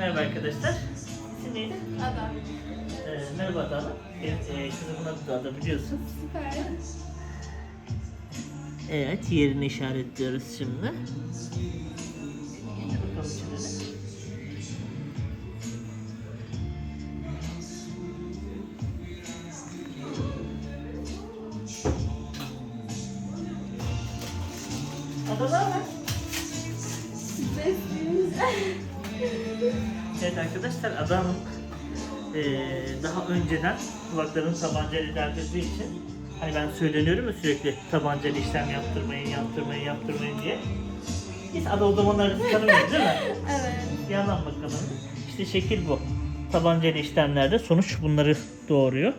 Merhaba arkadaşlar. İsim neydi? Adam. Ee, merhaba Ada. Benim e, kızımın adı da Ada biliyorsun. Süper. Evet, yerini işaretliyoruz şimdi. Gel bakalım içeri. Ada ne haber? Stresliyim. Evet arkadaşlar adamın eee, daha önceden kulaklarını tabancayla deldirdiği için hani ben söyleniyorum ya sürekli tabancayla işlem yaptırmayın, yaptırmayın, yaptırmayın diye. Biz ada o zamanlar tanımıyoruz değil mi? evet. Yandan bakalım. İşte şekil bu. Tabancayla işlemlerde sonuç bunları doğuruyor.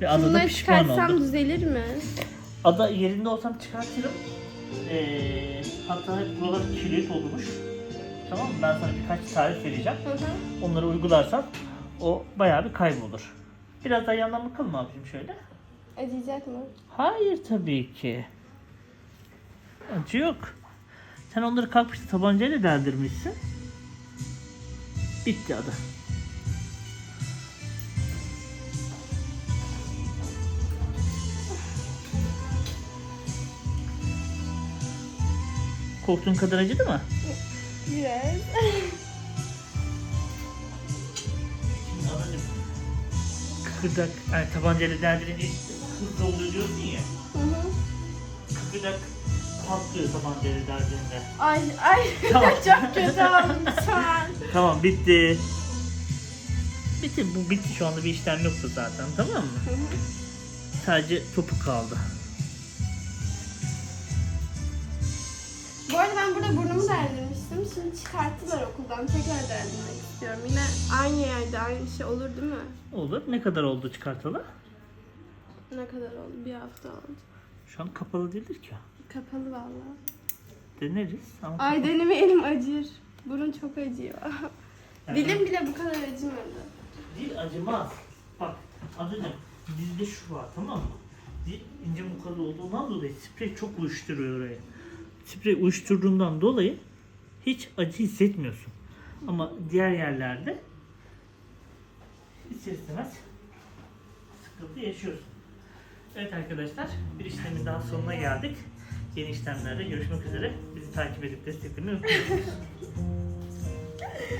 Ve ada da Bunları pişman çıkarsam oldu. düzelir mi? Ada yerinde olsam çıkartırım. Eee hatta hep buralar kilit olmuş. Tamam mı? Ben sana birkaç tarif vereceğim. Hı hı. onları uygularsan o bayağı bir kaybolur. Biraz daha yandan bakalım abicim şöyle. Acıyacak mı? Hayır tabii ki. Acı yok. Sen onları kalkmıştı tabancayla deldirmişsin. Bitti adı. Korktuğun kadar acıdı mı? Biraz. Kıkırdak yani tabancayla deldirince hızlı oluyor diyorsun ya. Hı hı. Kıkırdak patlıyor tabancayla deldiğinde. Ay ay Tamam. çok kötü olmuş şu an. Tamam bitti. Bitti bu bitti şu anda bir işlem yoktu zaten tamam mı? Sadece topu kaldı. Bu arada ben burada burnumu deldirmiştim. Şimdi çıkarttılar okuldan. Tekrar deldirmek istiyorum. Yine aynı yerde aynı şey olur değil mi? Olur. Ne kadar oldu çıkartalı? Ne kadar oldu? Bir hafta oldu. Şu an kapalı değildir ki. Kapalı vallahi. Deneriz. Ama Ay denemeyelim acır. Burun çok acıyor. Yani Dilim bile bu kadar acımadı. Dil acımaz. Bak adını dilde şu var tamam mı? Dil ince mukalı olduğundan dolayı sprey çok uyuşturuyor orayı. Sprey uyuşturduğundan dolayı hiç acı hissetmiyorsun. Ama diğer yerlerde ister istemez sıkıntı yaşıyorsun. Evet arkadaşlar bir işlemin daha sonuna geldik. Yeni işlemlerde görüşmek üzere. Bizi takip edip desteklemeyi unutmayın.